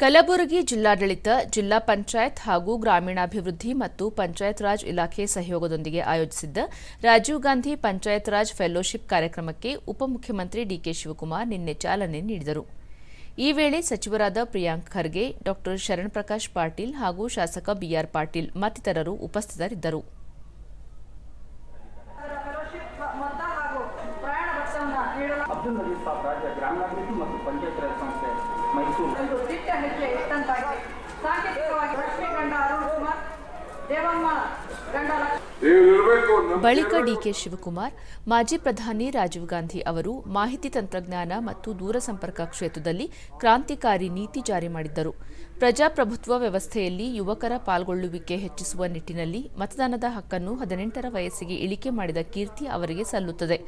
ಕಲಬುರಗಿ ಜಿಲ್ಲಾಡಳಿತ, ಜಿಲ್ಲಾ ಪಂಚಾಯತ್ ಹಾಗೂ ಗ್ರಾಮೀಣಾಭಿವೃದ್ಧಿ ಮತ್ತು ಪಂಚಾಯತ್ ರಾಜ್ ಇಲಾಖೆ ಸಹಯೋಗದೊಂದಿಗೆ ಆಯೋಜಿಸಿದ್ದ ರಾಜೀವ್ ಗಾಂಧಿ ಪಂಚಾಯತ್ ರಾಜ್ ಫೆಲೋಶಿಪ್ ಕಾರ್ಯಕ್ರಮಕ್ಕೆ ಉಪಮುಖ್ಯಮಂತ್ರಿ ಡಿಕೆ ಶಿವಕುಮಾರ್ ನಿನ್ನೆ ಚಾಲನೆ ನೀಡಿದರು. ಈ ವೇಳೆ ಸಚಿವರಾದ ಪ್ರಿಯಾಂಕ್ ಖರ್ಗೆ ಡಾ ಶರಣ್ ಪ್ರಕಾಶ್ ಪಾಟೀಲ್ ಹಾಗೂ ಶಾಸಕ ಬಿಆರ್ ಪಾಟೀಲ್ ಮತ್ತಿತರರು ಉಪಸ್ಥಿತರಿದ್ದರು. ಮೈಸೂರು. ಒಂದು ದಿಟ್ಟ ಹೆಜ್ಜೆ ಸಾಂಕೇತಿಕವಾಗಿ ಲಕ್ಷ್ಮೀಕಂಡ ಅರುಣ್ ಕುಮಾರ್ ಬಳಿಕ ಡಿಕೆ ಶಿವಕುಮಾರ್ ಮಾಜಿ ಪ್ರಧಾನಿ ರಾಜೀವ್ ಗಾಂಧಿ ಅವರು ಮಾಹಿತಿ ತಂತ್ರಜ್ಞಾನ ಮತ್ತು ದೂರಸಂಪರ್ಕ ಕ್ಷೇತ್ರದಲ್ಲಿ ಕ್ರಾಂತಿಕಾರಿ ನೀತಿ ಜಾರಿ ಮಾಡಿದ್ದರು. ಪ್ರಜಾಪ್ರಭುತ್ವ ವ್ಯವಸ್ಥೆಯಲ್ಲಿ ಯುವಕರ ಪಾಲ್ಗೊಳ್ಳುವಿಕೆ ಹೆಚ್ಚಿಸುವ ನಿಟ್ಟಿನಲ್ಲಿ ಮತದಾನದ ಹಕ್ಕನ್ನು ಹದಿನೆಂಟರ ವಯಸ್ಸಿಗೆ ಇಳಿಕೆ ಮಾಡಿದ ಕೀರ್ತಿ ಅವರಿಗೆ ಸಲ್ಲುತ್ತದೆ.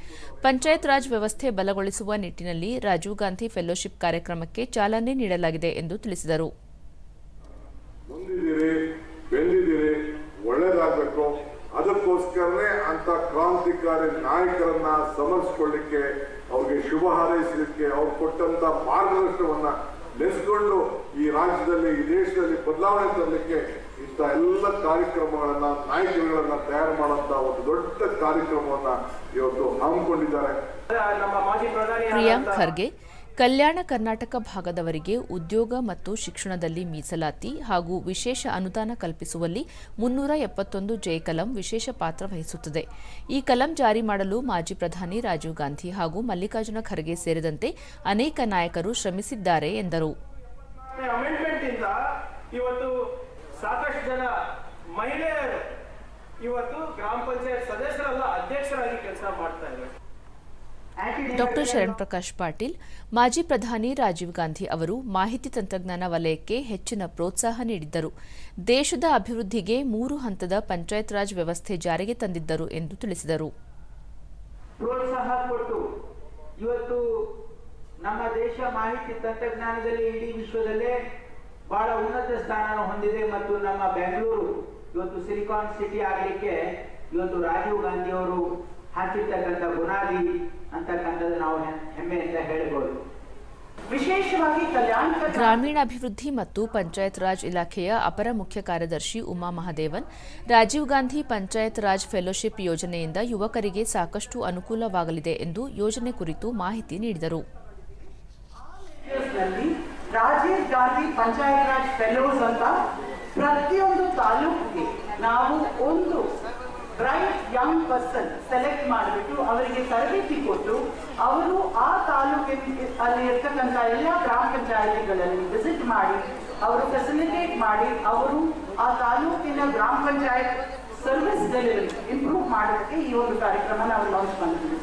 ಪಂಚಾಯತ್ ರಾಜ್ ವ್ಯವಸ್ಥೆ ಬಲಗೊಳಿಸುವ ನಿಟ್ಟಿನಲ್ಲಿ ರಾಜೀವ್ ಗಾಂಧಿ ಫೆಲೋಶಿಪ್ ಕಾರ್ಯಕ್ರಮಕ್ಕೆ ಚಾಲನೆ ನೀಡಲಾಗಿದೆ ಎಂದು ತಿಳಿಸಿದರು. ಅದಕ್ಕೋಸ್ಕರನೇ ಅಂತ ಕ್ರಾಂತಿಕಾರಿ ನಾಯಕರನ್ನ ಸಮರ್ಸ್ಕೊಳ್ಳಿಕ್ಕೆ ಅವ್ರಿಗೆ ಶುಭ ಹಾರೈಸಲಿಕ್ಕೆ ಅವ್ರು ಕೊಟ್ಟಂತ ಮಾರ್ಗದರ್ಶನವನ್ನ ನೆನೆಸ್ಕೊಂಡು ಈ ರಾಜ್ಯದಲ್ಲಿ ಈ ದೇಶದಲ್ಲಿ ಬದಲಾವಣೆ ತರಲಿಕ್ಕೆ ಇಂಥ ಎಲ್ಲ ಕಾರ್ಯಕ್ರಮಗಳನ್ನ ನಾಯಕರುಗಳನ್ನ ತಯಾರು ಮಾಡುವಂತ ಒಂದು ದೊಡ್ಡ ಕಾರ್ಯಕ್ರಮವನ್ನ ಇವತ್ತು ಹಮ್ಮಿಕೊಂಡಿದ್ದಾರೆ. ನಮ್ಮ ಮಾಜಿ ಪ್ರಧಾನಿ ಪ್ರಿಯಾಂಕ್ ಖರ್ಗೆ ಕಲ್ಯಾಣ ಕರ್ನಾಟಕ ಭಾಗದವರಿಗೆ ಉದ್ಯೋಗ ಮತ್ತು ಶಿಕ್ಷಣದಲ್ಲಿ ಮೀಸಲಾತಿ ಹಾಗೂ ವಿಶೇಷ ಅನುದಾನ ಕಲ್ಪಿಸುವಲ್ಲಿ ಮುನ್ನೂರ ಎಪ್ಪತ್ತೊಂದು ಜೆ ಕಲಂ ವಿಶೇಷ ಪಾತ್ರ ವಹಿಸುತ್ತದೆ. ಈ ಕಲಂ ಜಾರಿ ಮಾಡಲು ಮಾಜಿ ಪ್ರಧಾನಿ ರಾಜೀವ್ ಗಾಂಧಿ ಹಾಗೂ ಮಲ್ಲಿಕಾರ್ಜುನ ಖರ್ಗೆ ಸೇರಿದಂತೆ ಅನೇಕ ನಾಯಕರು ಶ್ರಮಿಸಿದ್ದಾರೆ ಎಂದರು. ಇವತ್ತು ಗ್ರಾಮ ಪಂಚಾಯತ್ ಸದಸ್ಯರಲ್ಲ ಅಧ್ಯಕ್ಷರಾಗಿ ಕೆಲಸ ಮಾಡ್ತಾ ಡಾಕ್ಟರ್ ಶರಣ್ ಪ್ರಕಾಶ್ ಪಾಟೀಲ್ ಮಾಜಿ ಪ್ರಧಾನಿ ರಾಜೀವ್ ಗಾಂಧಿ ಅವರು ಮಾಹಿತಿ ತಂತ್ರಜ್ಞಾನ ವಲಯಕ್ಕೆ ಹೆಚ್ಚಿನ ಪ್ರೋತ್ಸಾಹ ನೀಡಿದ್ದರು. ದೇಶದ ಅಭಿವೃದ್ಧಿಗೆ ಮೂರು ಹಂತದ ಪಂಚಾಯತ್ ರಾಜ್ ವ್ಯವಸ್ಥೆ ಜಾರಿಗೆ ತಂದಿದ್ದರು ಎಂದು ತಿಳಿಸಿದರು. ಪ್ರೋತ್ಸಾಹ ಕೊಟ್ಟು ಇವತ್ತು ನಮ್ಮ ದೇಶ ಮಾಹಿತಿ ತಂತ್ರಜ್ಞಾನದಲ್ಲಿ ಇಡೀ ವಿಶ್ವದಲ್ಲೇ ಬಹಳ ಉನ್ನತ ಸ್ಥಾನ ಹೊಂದಿದೆ ಮತ್ತು ನಮ್ಮ ಬೆಂಗಳೂರು ಇವತ್ತು ಸಿಲಿಕಾನ್ ಸಿಟಿ ಆಗಲಿಕ್ಕೆ ಇವತ್ತು ರಾಜೀವ್ ಗಾಂಧಿ ಅವರು ಹಾಕಿರ್ತಕ್ಕಂಥ ಬುನಾದಿ ಅಂತಕ್ಕಂಥದ್ದು ನಾವು ಹೆಮ್ಮೆಯಿಂದ ಹೇಳ್ಬೋದು. ವಿಶೇಷವಾಗಿ ಗ್ರಾಮೀಣಾಭಿವೃದ್ಧಿ ಮತ್ತು ಪಂಚಾಯತ್ ರಾಜ್ ಇಲಾಖೆಯ ಅಪರ ಮುಖ್ಯ ಕಾರ್ಯದರ್ಶಿ ಉಮಾ ಮಹದೇವನ್ ರಾಜೀವ್ ಗಾಂಧಿ ಪಂಚಾಯತ್ ರಾಜ್ ಫೆಲೋಶಿಪ್ ಯೋಜನೆಯಿಂದ ಯುವಕರಿಗೆ ಸಾಕಷ್ಟು ಅನುಕೂಲವಾಗಲಿದೆ ಎಂದು ಯೋಜನೆ ಕುರಿತು ಮಾಹಿತಿ ನೀಡಿದರು. ರಾಜೀವ್ ಗಾಂಧಿ ಪಂಚಾಯತ್ ರಾಜ್ ಫೆಲೋಸ್ ಅಂತ ಪ್ರತಿಯೊಂದು ತಾಲೂಕಿಗೆ ನಾವು ಒಂದು ಬ್ರೈಟ್ ಯಂಗ್ ಪರ್ಸನ್ ಸೆಲೆಕ್ಟ್ ಮಾಡಿಬಿಟ್ಟು ಅವರಿಗೆ ತರಬೇತಿ ಕೊಟ್ಟು ಅವರು ಆ ತಾಲೂಕಿನ ಅಲ್ಲಿ ಇರ್ತಕ್ಕಂಥ ಎಲ್ಲ ಗ್ರಾಮ ಪಂಚಾಯಿತಿಗಳಲ್ಲಿ ವಿಸಿಟ್ ಮಾಡಿ, ಅವರು ಫೆಸಿಲಿಟೇಟ್ ಮಾಡಿ, ಅವರು ಆ ತಾಲೂಕಿನ ಗ್ರಾಮ ಪಂಚಾಯತ್ ಸರ್ವಿಸ್ ಡೆಲಿವರಿ ಇಂಪ್ರೂವ್ ಮಾಡೋದಕ್ಕೆ ಈ ಒಂದು ಕಾರ್ಯಕ್ರಮ ನಾವು ಲಾಂಚ್ ಮಾಡಿದ್ದೀವಿ.